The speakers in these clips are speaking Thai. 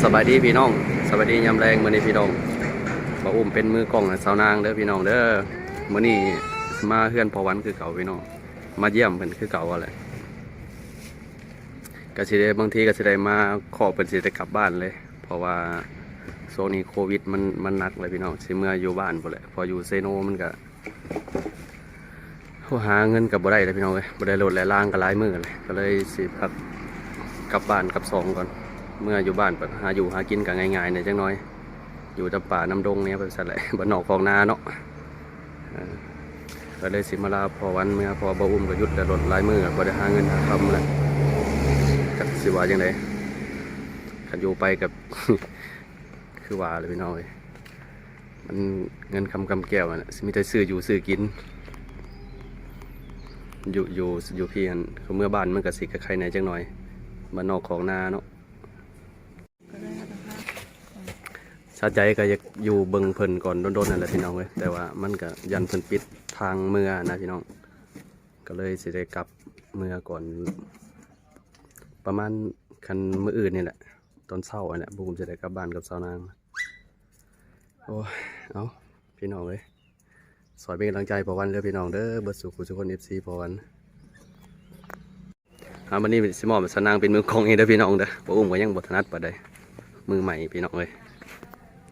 สบายดีพี่น้องสบายดียามแรงมือนี้พี่น้องบ่อุ้มเป็นมือกล้องสาวนางเด้อพี่น้องเด้อมือนี้มาเฮือนพอวันคือเก่าพี่น้องมาเยี่ยมเพิ่นคือเก่าว่าแหละก็สิได้บางทีก็สิได้มาขอเพิ่นสิได้กลับบ้านเลย เพราะว่าช่วงนี้โควิดมันมันหนักเลยพี่น้องสิเมื่ออยู่บ้านพุ่นแหละพออยู่เซโนมันก็หหาเงินก็บ่ได้เลยพี่น้องเอ้ยบ่ได้โหลดแลล่างก็หลายมือเลยก็เลยสิพักกลับบ้านกลับซองก่อน เมื่ออยู่บ้านแบบหาอยู่หากินกันง่ายๆเนี่ยจังน้อย อยู่ตามป่าน้ำดงเนี่ยเป็นสัตว์แหละบ้านนอกของนาเนาะก็เลยสิมาลาพอวันเมื่อพอบอุ้มก็หยุดแต่รถหลายมือบ่ได้หาเงินหาคำแหละก็สิว่าจังไดขันอยู่ไปกับคือว่าเลยพี่น้องเอ้ยมันเงินคำกำแก้วน่ะมีแต่ซื้ออยู่ซื้อกิน อยู่อยู่อยู่พี่อันเมื่อบ้านมันก็สิกับใครในจังหน่อยบ้านอกของนาเนาะาใจก็อยากอยู่เบิงเพิ่นก่อนโดนๆนั่นแหละพี่น้องเว้ยแต่ว่ามันก็ยันเพิ่นปิดทางเมือนะพี่น้อง ก็เลยสิได้กลับเมือก่อน ประมาณคันมื้ออื่นนี่แหละตอนเช้าอันนี้บุมจะได้กลับบ้านกับสาวนางโอ้เอาพี่น้องเลยสอยเป็นกำลังใจพอวันเด้อพี่น้องเด้อเบิดสู่คุณทุคน FC พอวันอ่าวันนี้สิมอบสาวนางเป็นมือกองเองเด้อพี่น้องเด้อบ่อุ้มก็ยังบ่ถนัดปานใดมือใหม่พี่น้องเอ้ย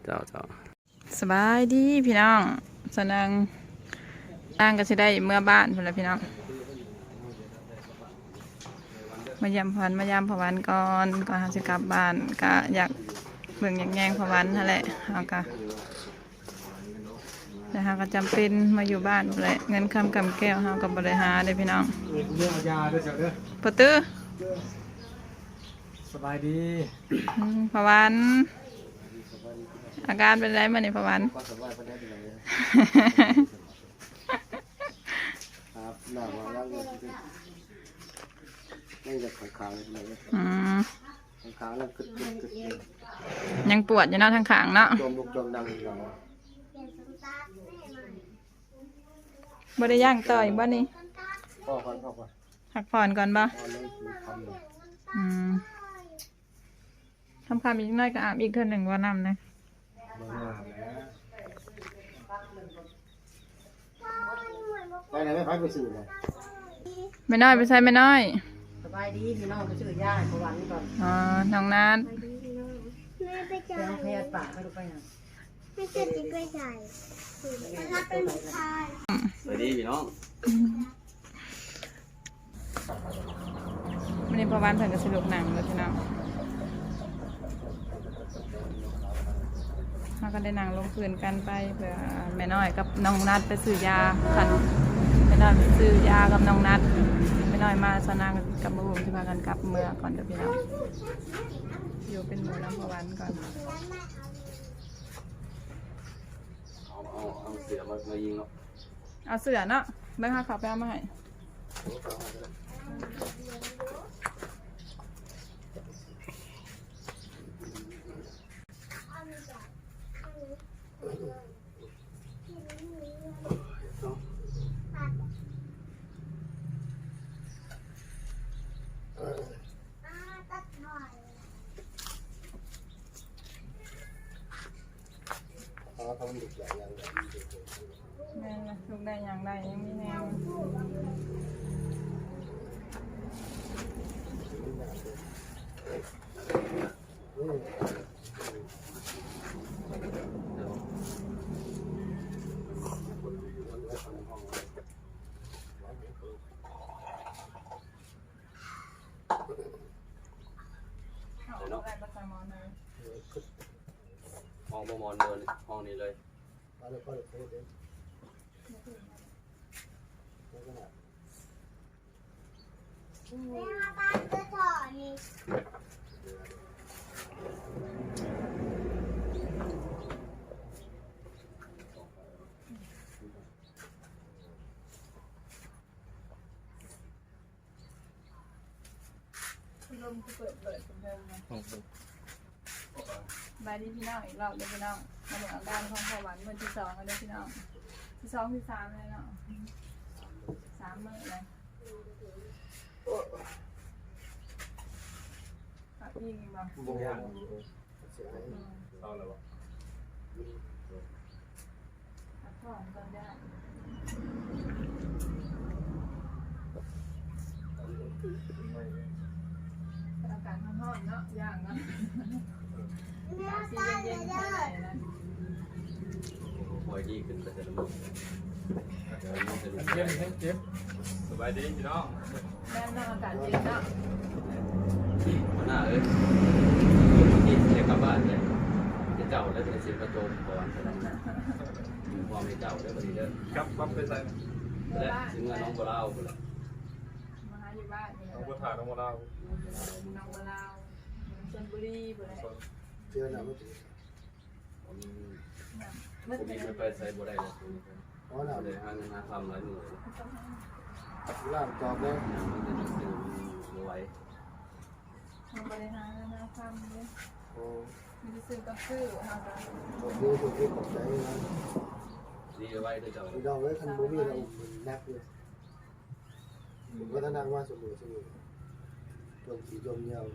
เจ้าเจ้าสบายดีพี่น้องสนังนางก็สิได้เมื่อบ้านพุ่นละพี่น้อง มายามพวันมายามพวันก่อนก่อนเขาจะกลับบ้านก็อยากเบิ่งอยากแยงพวันนั่นแหละเอาก็แต่หาก็จำเป็นมาอยู่บ้านพุ่นแหละเงินคำกำแก้วเฮากับบริหารได้อพี่น้องเรื่องยาด้วยเจ้าเด้อปะตื้อสบายดีอืมพวัน อาการเป็นไรมาเนี่ยพวันก็สบายไปได้ดีเลยครับหน้ามาแล้วเนี่ยนี่จะขางๆเลยเลยอืมขางๆแล้วกึดกึดกึดเลยยังปวดอยู่เนาะทางขางเนาะจมลุกจมดังเราบ่ได้ย่างต่ออีกบ่นี่พ่อก่อนพ่อก่อนพักผ่อนก่อนบ่พ่อเลยคือทำเลยอืมทำคำอีกหน้อยก็อาบอีกเท่าหนึ่งว่าน้ำนะ เมื่อหน้าแล้ว ไปไหนไม่พักไปสื่อเลยไม่น้อยไปใส่ไม่น้อยสบายดีพี่น้องไปซื้อยาให้ประวันก่อนอ๋อน้องนัดแม่ไปจ่าแจ้ยงแพทย์ปากไปดูไปหน่อยให้เสร็จจิ๊กไปจ่ายถ้าเป็นผู้ชายสวัสดีพี่น้องวันนี้ประวันเพิ่นก็สรุปหนังแล้วพี่น้องเราก็ได้หนังลงพื้นกันไปเพื่อแม่น้อยกับน้องนัดไปซื้อยาคันแม่ น้อยไปซื้อยากับน้องนัดแม่น้อยมาสนางกับมือผมที่พากันกลับเมื่อก่อนเดี๋ยวพี่น้องอยู่เป็นหมู่น้ำประวันก่อนเอาเอาเอาเสือมามายิงเนาะเอาเสือเนาะเบิ่งหาเขาไปเอามาให้ ตัดหน่อย เขาทำดุใหญ่ยังไง แม่นะลูกได้อย่างได้ยังมีแนวเดี๋ยวเนาะได้ประจำมอนเลยห้องบ่มอนเดินห้องนี้เลย มาเลยพ่อเลยพ่อเล บายดีพี่น้องอีกรอบเลยพี่น้องมาหมือนอาการของพอหวานเมื่อที่สองกันเลยพี่น้องที่สองที่สามเลยเนาะสามมื้อเลยขับยิงบ่บุกยางเสียงพักผ่อนก่อนได้อากาศร้อนๆเนาะย่างเนาะ แม่ สี ตาย เย็นๆ เล เท่าไหร่ ย นะ คอยดี ขึ้นไปแต่ละมื้อเดี๋ยวนี้จะดูเจ็บเจ็บสบายดีพี่น้องแม่นเนาอากาศเย็นเนาะหน้าเอ้ยที่เรียกลับบ้านเลยจะเจ้าแล้วจะเสียกระโจมก่อนพอไม่เจ้าเด้อบัดนี้เด้อครับปั๊บไปใส่และถึงเมื่อน้องบ่เล่าพุ่นล่ะมาหาอยู่บ้านน้องบัวถ่าน้องบัวเราน้องบัวเล่าชลบุรีบ่ได้เจอหน้าไม่ถึงผ มันผมเป็นไม่ไปใส่บ่ได้เลยเพราะหน้าบ่ได้หาเงินหาคำหลายมื้อเลยล่างจอบแล้วมันจะซื้อบ่ไหวมันบ่ได้หาแล้วนะทำเลยโอ้มีแต่ซื้อกับซื้อเฮาก็ผมดูถูกที่ตกใจนะดีไว้เด้อเจ้าพี่น้องเอ้ยคันบ่มีเรานักเลยผมก็ต้องนั่งว่าสมุนสมุนจมสีจมเหี่ยว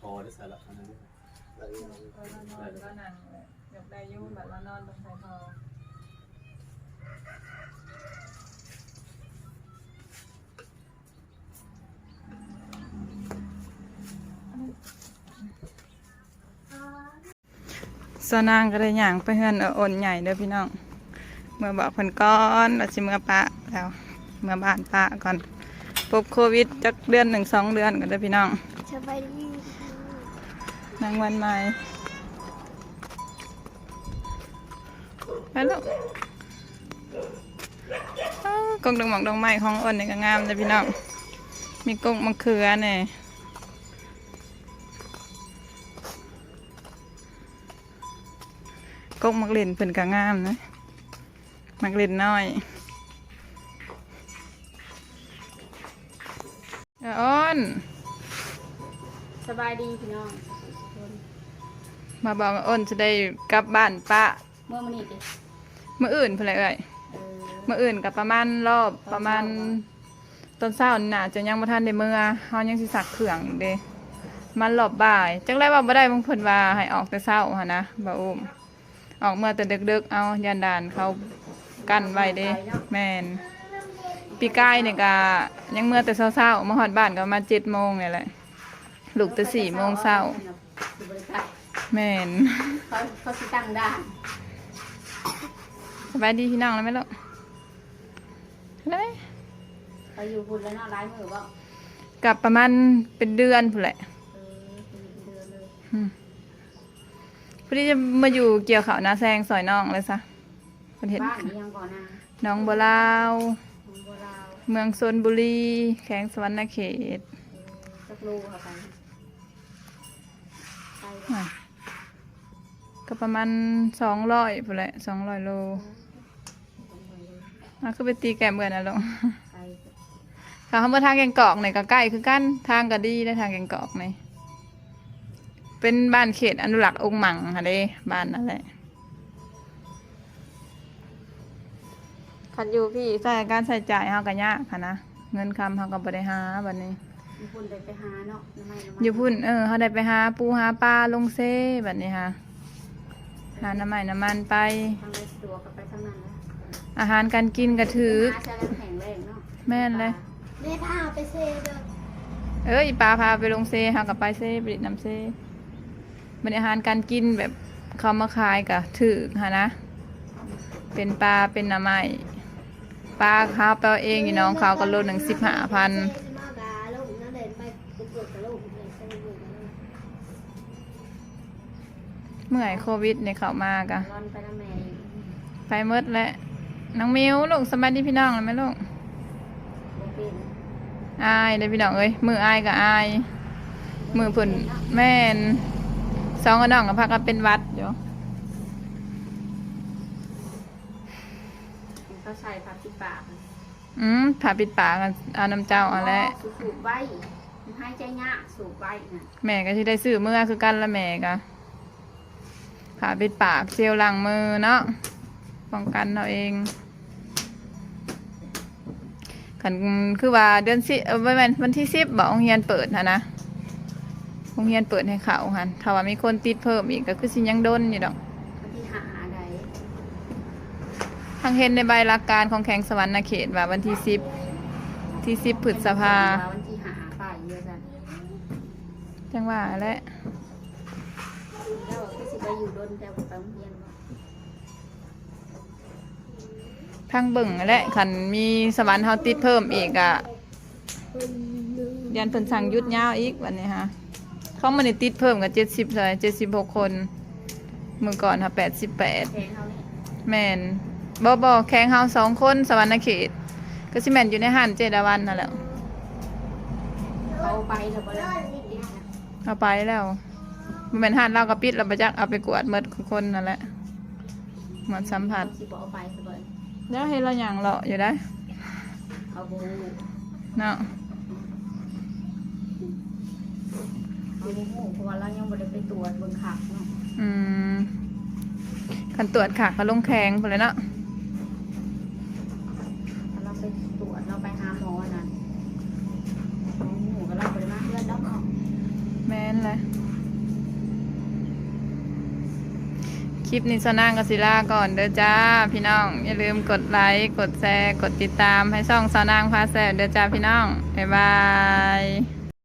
พอได้สาระอันนั้น อะไรอย่าง เรานอนก็นั่งยอยากได้ยู่แบบเรานอนบนไฟทองสนางก็ได้ย่างไปเฮือนเอาอ่อนใหญ่เด้อพี่น้อง เมื่อบอกเพิ่นก่อนเราสิเมื่อปะแล้วเมื่อบ้านปะก่อนพบโควิดจักเดือนหนึ่งสองเดือนก็ได้อพี่น้องสบายดีนางวันใหม่ ไปลูกอ้าวกงดอกหมอกดอกไม้ของอ่อนนี่ก็งามเลยพี่น้อง มีกงมะเขือเนี่ยกงมักเล่นเพิ่นก็งามนะ มักเล่นน้อยเอาอ้อนสบายดีพี่น้องมาบอกว่าอ้นจะได้กลับบ้านป้า เมื่อมันนี่ดิเมื่ออื่นเพื่ออะไรเอ่ยเออเมื่ออื่นกับประมาณรอบประมาณตอนเช้านี่น่ะจะยังบ่ทันได้เมื่อเฮายังสิสักเครื่องอยู่เด้มันรอบบ่ายจังไรว่าบ่ได้บางเพิ่นว่าให้ออกแต่เช้าหั่นนะบ่อุ้มออกเมื่อแต่ดึกๆเอายันดานเขากั้นไว้เด้แม่นปีกายนี่ก็ยังเมื่อแต่เช้าๆมาฮอดบ้านก็ประมาณ7:00นนี่แหละลูกแต่4:00นเช้าอยู่บริษัทแม่นเขาเขาสิตั้งด่านส บายดีพี่น้องแล้วไหมลูกแล้วไหมเขาอยู่พุ่นแล้วเนาะร้ายมือบ่กลับประมาณเป็นเดือนพู้นแหละเออเป็นเดือนเลยอืมพอดีจะมาอยู่เกี่ยวเขาวนาแซงซอยน้องเลยซะประเทศบ้านนี้ยังก่อนนะน้องบัวลาวเมืองโบราณเมืองชนบุรี แข้งสวรรณเขตจักรูเข้าไปไปอะก็ประมาณสองร้อยพู้นแหละสองร้อยโลอ่ะคือไปตีแกมเบื่อนนะลูกไปค่ะคำว่าทางแกงกอกเนี่ยก็ใกล้คือกันทางก็ดีได้ทางแกงกอกเนี่ยเป็นบ้านเขตอนุรักษ์องค์หมังค่ะเด้บ้านนั่นแหละคันอยู่พี่ใส่การใส่จ่ายเฮาก็ยากค่ะนะเงินคำเฮาก็บ่ได้หาบัดนี้อยู่พุ่นได้ไปหาเนาะน้ำไม้น้ำไม้อยู่พุ่นเออเฮาได้ไปหาปูหาปลาลงเซ่บัดนี้ค่ะหาน้ำใหม่น้ำมันไปทางไรสะดวกก็ไปทางนั้นนะ อาหารการกินก็ถือหาใช้แล้วแข็งแรงเนาะแม่นเลย แม่พาไปเซเด้อเอ้ยปลาพาไปลงเซเฮากับไปเซไปดิดน้ำเซบริหารการกินแบบเขามาขายกับถือค่ะนะ เป็นปลาเป็นหน้ำไม้ปลาเขาไปเอาเองอยู่น้องเขาก็โลหนึ่งสิบห้าพันเซจะมากาลงนั่นเดินไปเป็นตัวกระโหลกเลยใส่เบื่อกันเลยเมื่อยโควิดเนี่ยเขามากะร้อนไปแล้วแม่ไปหมดแล้ว น้องมิวลูกสบายดีพี่น้องเลยไหมลูกบ่เป็นอายเลยพี่น้องเอ้ยมืออายกับอาย มือผุ่นแม่นสองกับน้องกับพักกันเป็นหวัดอยู่เขาใส่ผ้าปิดปากอืมผ่าปิดปากกันเอาน้ำเจ้าเอาแล้วสูบไว้หายใจยากสูบไว้น่ะแม่ก็ที่ได้ซื้อเมื่อคือกันละแม่ก็ผ่าปิดปากเจลล้างมือเนาะป้องกันเราเอง ขันคือว่าเดือนสิเออวันวันที่สิบบอกโรงเรียนเปิดนะนะโรงเรียนเปิดให้เขาค่ะถ้าว่ามีคนติดเพิ่มอีกก็คือสิยังโดนอยู่ดอกวันที่หาใดทางเห็นในใบหลักการของแข่งสวรรค์เขตว่าวันที่สิบที่สิบพฤษภาวันที่หาไปเยอะกันจังว่าแหละแล้วก็สิไปอยู่โดนแต่ไปโรงเรียน ทางเบิ่งแหละขันมีสวรรค์เฮาติดเพิ่มอีกอะเรียนเพิ่นสั่งยุดยาวอีกวันนี้ฮะเขามันติดเพิ่มกับเจ็ดสิบเลยเจ็ดสิบหกคนมือก่อนค่ะแปดสิบแปดแมนบอบอแข่งเฮาสองคนสวรรค์เขตก็สิแมนอยู่ในหันเจดาวันนั่นแหละเขาไปเถอะบ่ได้เอาไปแล้วมันเป็นหันเราก็ปิดเราไปจักเอาไปกวดหมดคนนั่นแหละหมดสัมผัสสิบ่ เอาไปซะบ่แล้วให้เราอย่างเลาะอยู่ได้เอาบ่เนาะเอาบ่ฮู้เพราะว่าเรายังบ่ได้ไปตรวจเบิ่งคักเนาะอืมคันตรวจค่ะก็ลงแข็งไปเลยเนาะถ้าเราไปตรวจเราไปหาหมอนั่นหมูก็เราบ่ได้มาเพื่อนดอกเนาะ แม่นเลย คลิปนี้สนางกับศิลาก่อนเด้อจ้าพี่น้อง อย่าลืมกดไลค์กดแชร์ กดติดตามให้ช่องสนางพาแซ่เด้อจ้าพี่น้องบ๊ายบาย